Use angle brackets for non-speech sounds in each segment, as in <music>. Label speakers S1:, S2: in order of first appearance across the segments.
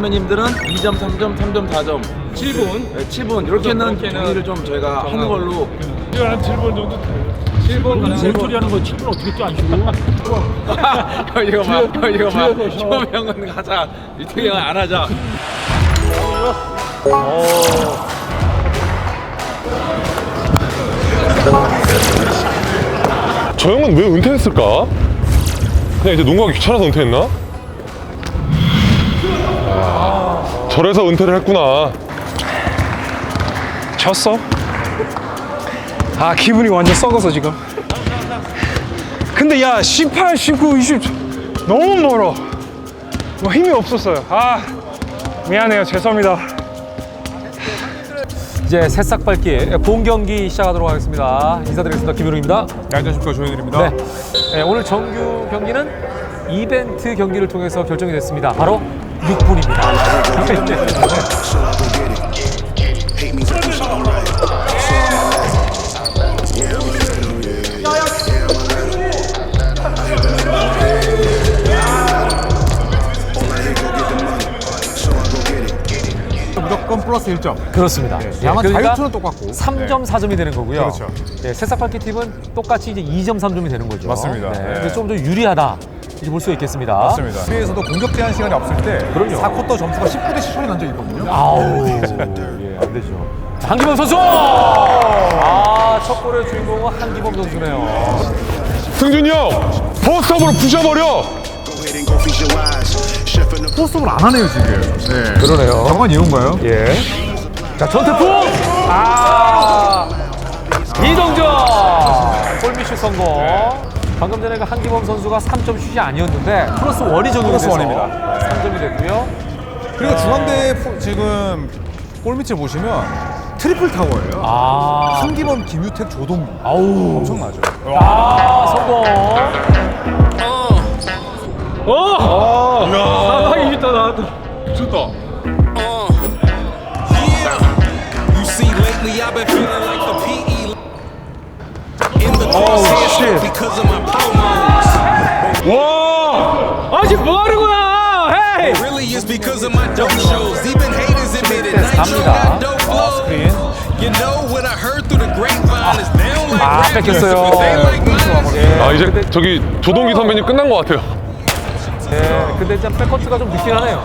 S1: 선배님들은 2점, 3점, 3점, 4점,
S2: 7분.
S1: 네, 7분 이렇게는
S2: 그렇게는
S1: 정리를 좀 저희가 하는 걸로
S3: 한 7분 정도 돼요.
S2: 7분 가는
S3: 뭔 소리 하는 거야? 7분 어떻게 또안 쉬고?
S1: 형 <laughs> 이거 봐, 형 이거 봐.
S3: 뒤에서 셔.
S1: 쇼 형은 하자. 이태기 형은 안 하자.
S4: 저 형은 왜 은퇴했을까? 그냥 이제 농구가 귀찮아서 은퇴했나? 저래서 은퇴를 했구나.
S5: 졌어? 아 기분이 완전 썩어서 지금 근데 야 18, 19, 20 너무 멀어 뭐 힘이 없었어요 아 미안해요 죄송합니다
S6: 이제 새싹 밟기 본 경기 시작하도록 하겠습니다. 인사드리겠습니다. 김효룡입니다.
S5: 네, 안녕하십니까 조현일입니다
S6: 네. 네, 오늘 정규 경기는 이벤트 경기를 통해서 결정이 됐습니다. 바로 6분입니다.
S5: 무조건 플러스 1점
S6: 그렇습니다. 예,
S5: 다만
S6: 그러니까
S5: 자유투는 똑같고
S6: 3점 4점이 되는 거고요.
S5: 그렇죠.
S6: 네, 새싹 밟기 팀은 똑같이 이제 2점 3점이 되는 거죠.
S5: 맞습니다.
S6: 네.
S5: 네.
S6: 근데 좀더 유리하다. 이제 볼 수가 있겠습니다.
S5: 맞습니다 수비에서도 공격 제한 시간이 없을 때
S6: 그럼요.
S5: 4쿼터 점수가 19대 10처리 난 적이 있거든요
S6: 아우, <laughs> 예, 안 되죠. 자, 한기범 선수! 아, 첫 골의 주인공은 한기범 선수네요.
S4: 승준이 형! 포스트업으로 부셔버려!
S5: 포스업을 안 하네요 지금 네.
S6: 그러네요.
S5: 정말 이런가요?
S6: 예. 자, 전태풍! 아! 이동전! 골미슛 성공. 방금 전에 그 한기범 선수가 3점 슛이 아니었는데 플러스 원이
S5: 플러스 원입니다.
S6: 3점이 됐고요.
S5: 그리고 중앙대 포- 지금 골밑을 보시면 트리플 타워예요
S6: 아,
S5: 한기범, 김유택, 조동기
S6: 아우.
S5: 엄청나죠
S6: 아, 성공. 어!
S2: 사방이 있다 나왔다.
S7: You see, lately I've been feeling like the PE in the crosshairs because of my.
S2: 아 지금 뭐 하는 거야? 헤이.
S7: Really, it's because of my dope shows. Even haters admit it. Nitro
S6: 갑니다.
S7: got dope flows. You know what I heard through the grapevine is they don't like
S6: 아, 뺏겼어요.
S7: but they like mine.
S4: 아, 이제 저기 조동기 선배님 끝난 것 같아요.
S6: 네, 근데 일단 백커트가 좀 늦긴 하네요.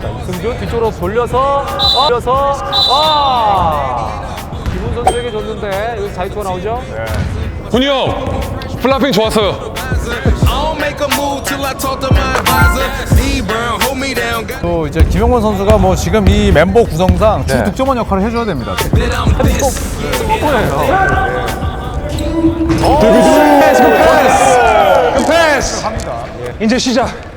S6: 자, 승주 뒤쪽으로 돌려서, 어, 돌려서, 아! 기분 선수에게 줬는데, 여기서 자유투가 나오죠?
S4: 훈이 형! 플라핑 좋았어요.
S5: 또 이제 김영권 선수가 뭐 지금 이 멤버 구성상 주
S6: 네.
S5: 득점원 역할을 해줘야 됩니다.
S7: that I'm this.
S5: 패스! 합니다.
S6: 이제 시작.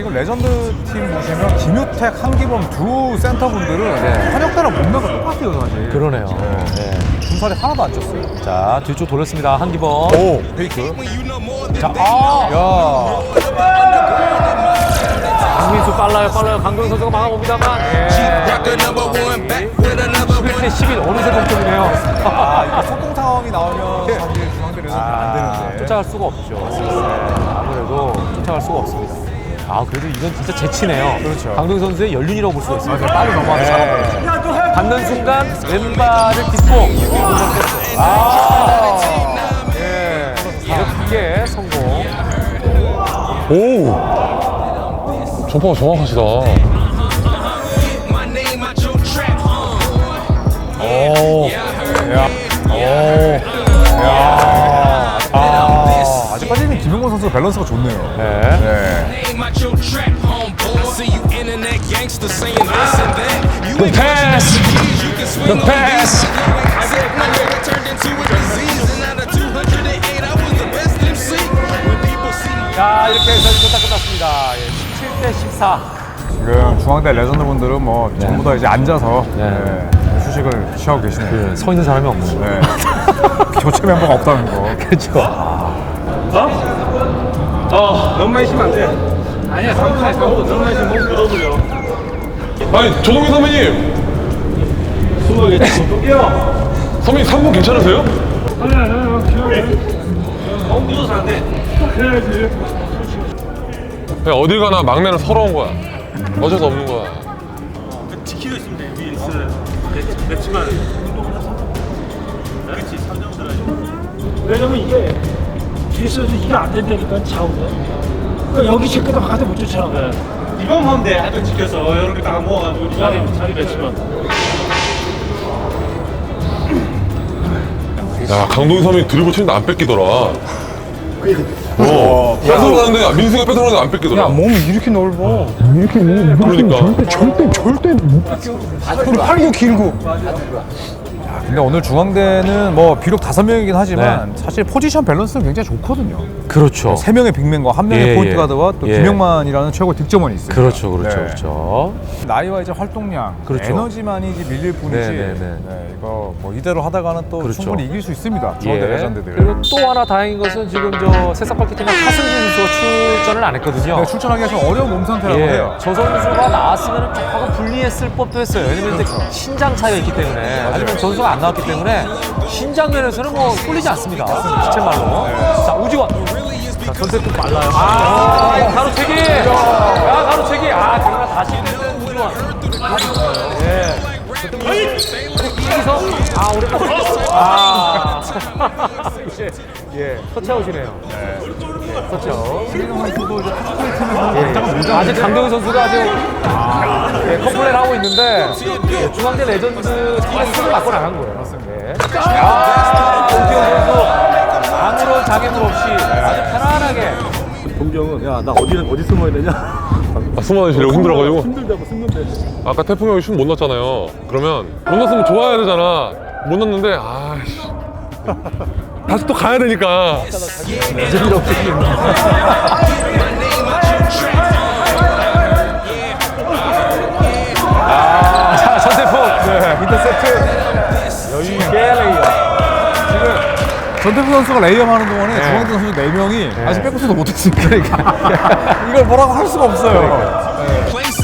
S5: 지금 레전드 팀 보시면 김유택, 한기범 두 센터분들은 현역대랑 몸매가 똑같아요 사실.
S6: 그러네요.
S5: 중살이 하나도 안 쪘어요.
S6: 자, 뒤쪽 돌렸습니다. 한기범.
S5: 오, 페이크.
S6: 자, 아!
S5: 야,
S6: 강민수 빨라요, 빨라요. 강경 선수가 막아봅니다만.
S7: one.
S6: 11대 11, 어느새 동점이네요.
S5: 아, 속공 상황이 나오면 사실 중앙대 레전드 안 되는데.
S6: 쫓아갈 수가 없죠. 네, 아무래도 쫓아갈 수가 없습니다. 아, 그래도 이건 진짜 재치네요.
S5: 그렇죠.
S6: 강동 선수의 연륜이라고 볼 수가 있습니다.
S5: 빨리 넘어가서
S6: 네.
S5: 잡아버렸죠.
S6: 받는 순간 왼발을 딛고 아, 예, 이렇게 성공.
S4: 오! 점퍼가 정확하시다.
S5: 오, 야, 오, 야. 아, 김영권 선수 밸런스가 좋네요.
S6: 네.
S5: 네.
S6: Pass.
S7: the
S6: pass.
S7: these. Sick, my nigga turned into a disease, and out of 208, I was the me.
S6: 자, 이렇게 해서 이거 다 끝났습니다. 예, 17대 14.
S5: 지금 중앙대 레전드 분들은 뭐 전부 다 이제 앉아서
S6: 네.
S5: 네, 휴식을 취하고 계시네요.
S6: 서 있는 사람이 없는 거.
S5: 네. 교체 멤버가 없다는 거.
S6: 그렇죠.
S2: 어 너무 많이 쉬면 안 돼. 아니야 3분에 3분 너무 많이 쉬면 몸 굳어버려.
S4: 아니, 조동기 선배님!
S2: 숨어야겠지. 또 깨워.
S4: 선배님 3분 괜찮으세요?
S2: 아니야 아니야 쉬어야 너무 굳어서 안 돼. 해야지.
S4: 그냥 어딜 가나 막내는 서러운 거야. 어쩔 수 없는 거야.
S3: 지키고 있으면 돼. 위에 있어요. 맵지만 그렇지 3점 들어야지. 왜냐면 이게 뒤에서 이게 안 된다니까 좌우가. 그러니까 여기 제거다 가도 못 쫓아가. 이번 하면 돼. 한점 지켜서 이렇게 딱 모아가지고 자리 자리 맵지만.
S4: 야, 강동삼이 드리블 치는데 안 뺏기더라. 어, 뺏어가는데, 민수가 뺏어가는데 안 뺏기더라.
S5: 몸이 이렇게 넓어.
S4: 그러니까.
S5: 절대 절대 못 뺏겨. 그리고 팔도 길고. 근데 오늘 중앙대는 뭐 비록 다섯 명이긴 하지만 사실 포지션 밸런스는 굉장히 좋거든요.
S6: 그렇죠.
S5: 세 명의 빅맨과 한 명의
S6: 예,
S5: 포인트
S6: 예.
S5: 가드와 또
S6: 예.
S5: 김영만이라는 최고 득점원이 있어요.
S6: 그렇죠, 그렇죠,
S5: 네.
S6: 그렇죠.
S5: 나이와 이제 활동량,
S6: 그렇죠.
S5: 에너지만이 이제 밀릴 뿐이지.
S6: 네, 네, 네.
S5: 네, 이거 뭐 이대로 하다가는 또
S6: 그렇죠.
S5: 충분히 이길 수 있습니다. 중앙대 레전드들.
S6: 그리고 또 하나 다행인 것은 지금 저 새싹 마케팅과 하승진 선수가 출전을 안 했거든요.
S5: 네, 출전하기 가 좀 어려운 몸 상태라고
S6: 예,
S5: 해요.
S6: 저 선수가 나왔으면 조금 불리했을 법도 했어요. 왜냐면 이제 신장 차이가 있기 때문에. 하지만 전수가 안 나왔기 때문에 신장 면에서는 뭐 쏠리지 않습니다. 시체 말로. 자, 우지원. 자, 전태도 빨라요. 아, 아 가로채기. 야, 가로채기. 아, 그러나 다시 우지원. 예. 이기서 아, 우리 볼 아. <laughs> 예, 예. 터치아웃이네요. 예, 터치아웃. 예, 아직 강동희 선수가 아직 예, 컴플레인 하고 있는데 예, 중앙대 레전드 팀에서 승을 맞고 나간 거예요. 네. 아, 김태형 선수 아무런 장애물 없이 아주 편안하게
S3: 동경은 야 나 어디 어디 숨어야 되냐?
S4: 아, 숨어는 실력 힘들어가지고.
S3: 힘들다고 숨는데.
S4: 아까 태풍 형이 슛 못 넣었잖아요. 그러면 못 넣었으면 좋아야 되잖아. 못 넣었는데, 아씨. 다시 또 가야 되니까.
S6: 자, 전태풍 네, 인터셉트 여유 있게 레이어
S5: 전태부 선수가 레이업 하는 동안에
S6: 네.
S5: 중앙대 선수 네명이 아직 백코트도 못했으니까 <laughs> 이걸 뭐라고 할 수가 없어요.
S7: Place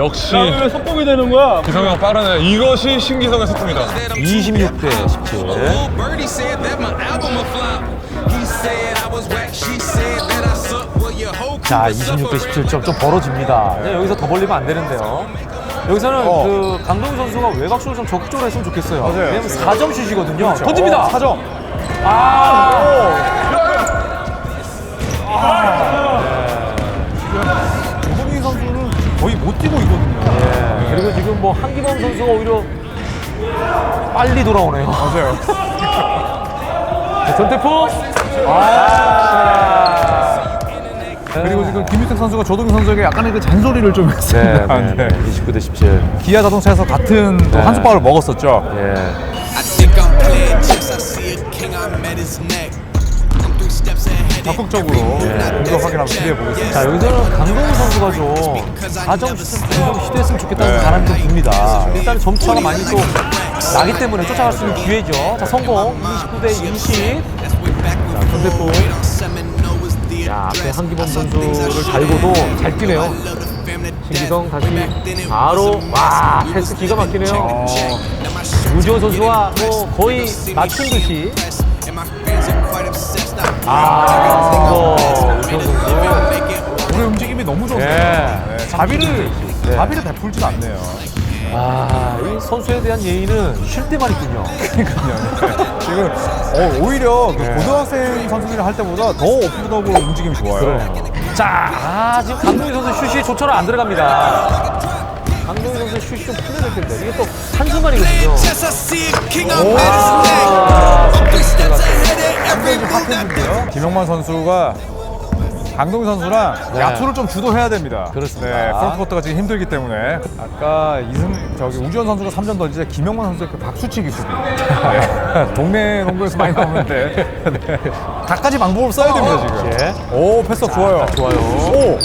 S4: 역시.
S3: 왜 속공이 되는 거야?
S4: 기성이 형 빠르네. 이것이 신기성의 속도입니다.
S6: 26대 17
S7: Old Birdie said that my album a flop. He said I was whack. She said that I suck. Well, your whole crew
S6: 자,
S7: is
S6: 26대
S7: suffering.
S6: 17점 좀 벌어집니다. 네, 여기서 더 벌리면 안 되는데요. 여기서는 그 강동희 선수가 외곽슛을 좀 적극적으로 했으면 좋겠어요.
S5: 맞아요.
S6: 왜냐면 4점 슛이거든요. 던집니다.
S5: 4점. 조동희 선수는 거의 못 뛰고 있거든요.
S6: 예, 그리고 지금 뭐 한기범 선수가 오히려 빨리 돌아오네요.
S5: 맞아요.
S6: 자, 전태풍. 아.
S5: 그리고 지금 김유택 선수가 조동희 선수에게 약간의 그 잔소리를 좀
S6: 네,
S5: 했습니다.
S6: 네, 네. 29 대 17.
S5: 기아 자동차에서 같은 또
S6: 네.
S5: 한솥밥을 먹었었죠.
S6: 예.
S8: I think I'm playing chess. I see a king, I'm at his neck.
S5: 적극적으로 공격 확인하면 기대해 보겠습니다.
S6: 자, 여기서는 강동희 선수가 좀 4점 슛을 좀 시도했으면 좋겠다는 바람이 좀 듭니다. 일단 점차가 많이 또 나기 때문에 쫓아갈 수 있는 기회죠. 자, 성공. 29대 20. 자, 전태풍. 야, 앞에 한기범 선수를 달고도 잘 뛰네요. 신기성 다시 바로 와 패스 기가 막히네요. 우지원 선수와 뭐 거의 맞춘 듯이 아 이거 우지원 선수
S5: 오늘 움직임이 너무 좋네요.
S6: 예.
S5: 네, 자비를 자비를 베풀지도 않네요.
S6: 아 이 선수에 대한 예의는 쉴 때만 있군요.
S5: 지금 어, 오히려 그 고등학생 선수들이 할 때보다 더 오프더블 움직임이 좋아요.
S6: 자, 아, 지금 강동희 선수 슛이 조처럼 안 들어갑니다. 강동희 선수 슛이 좀 풀려야 될 텐데 이게 또 한 순간이거든요.
S8: At his neck.
S6: 아,
S5: 핫했는데요. 김영만 선수가 강동희 선수랑
S6: 네.
S5: 야투를 좀 주도해야 됩니다.
S6: 그렇습니다.
S5: 네, 프론트코트가 지금 힘들기 때문에 아까 이승 저기 우지원 선수가 3점 던질 때 김영만 선수의 그 박수치기 수비. 네. <laughs> 동네 농구에서 많이 나오는데 <laughs> 네. 각가지 방법을 써야 됩니다 지금.
S6: 예.
S5: 오 패스 좋아요.
S6: 좋아요.
S5: 오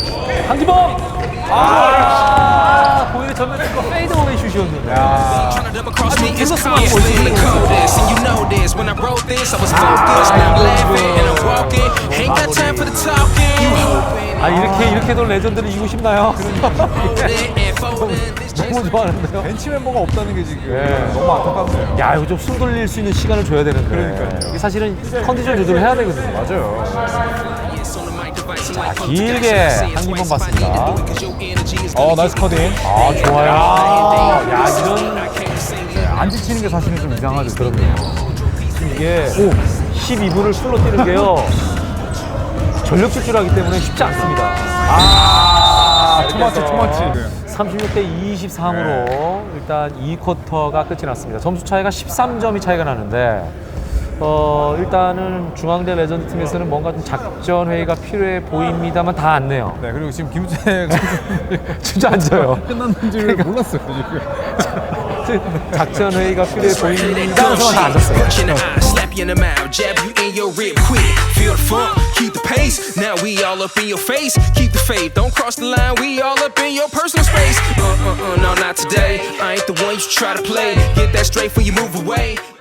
S6: 한기범! 아, 보이는 전면 거 슛이었는데.
S7: The talking. You hoping
S6: 아, 이렇게, 이렇게도 레전드를 이기고 싶나요? 너무 좋아하는데요?
S5: 벤치 멤버가 없다는 게 지금
S6: 네.
S5: 너무 안타깝네요.
S6: 야, 이거 좀 숨 돌릴 수 있는 시간을 줘야 되는데.
S5: 그러니까요.
S6: 이게 사실은 컨디션 조절을 해야 되거든요.
S5: 맞아요.
S6: 길게 한 입만 봤습니다.
S5: 어, 나이스 커딩.
S6: 아, 좋아요. 야, 이런
S5: 안 지치는 게 사실은 좀 이상하죠. 그럼요.
S6: 이게 12분을 풀로 뛰는 게요. 전력 질주하기 때문에 쉽지 않습니다. 아,
S5: 투마치, 투마치.
S6: 36대 23으로 일단 2쿼터가 끝이 났습니다. 점수 차이가 13점이 차이가 나는데 어, 일단은 중앙대 레전드 팀에서는 뭔가 좀 작전 회의가 필요해 보입니다만 다 안 내요.
S5: 네, 그리고 지금 김우재 선수
S6: 진짜 앉아요.
S5: 끝났는지 를 몰랐어요, 지금.
S6: 작전 회의가 필요해 보인다는 생각 다 앉았어요.
S7: Punch in the eye, slap you in the mouth, jab you in your rib quick. Feel the funk, keep the pace. Now we all up in your face. Keep the faith, don't cross the line. We all up in your personal space. Uh uh uh, no, not today. I ain't the one you should try to play. Get that straight before you move away.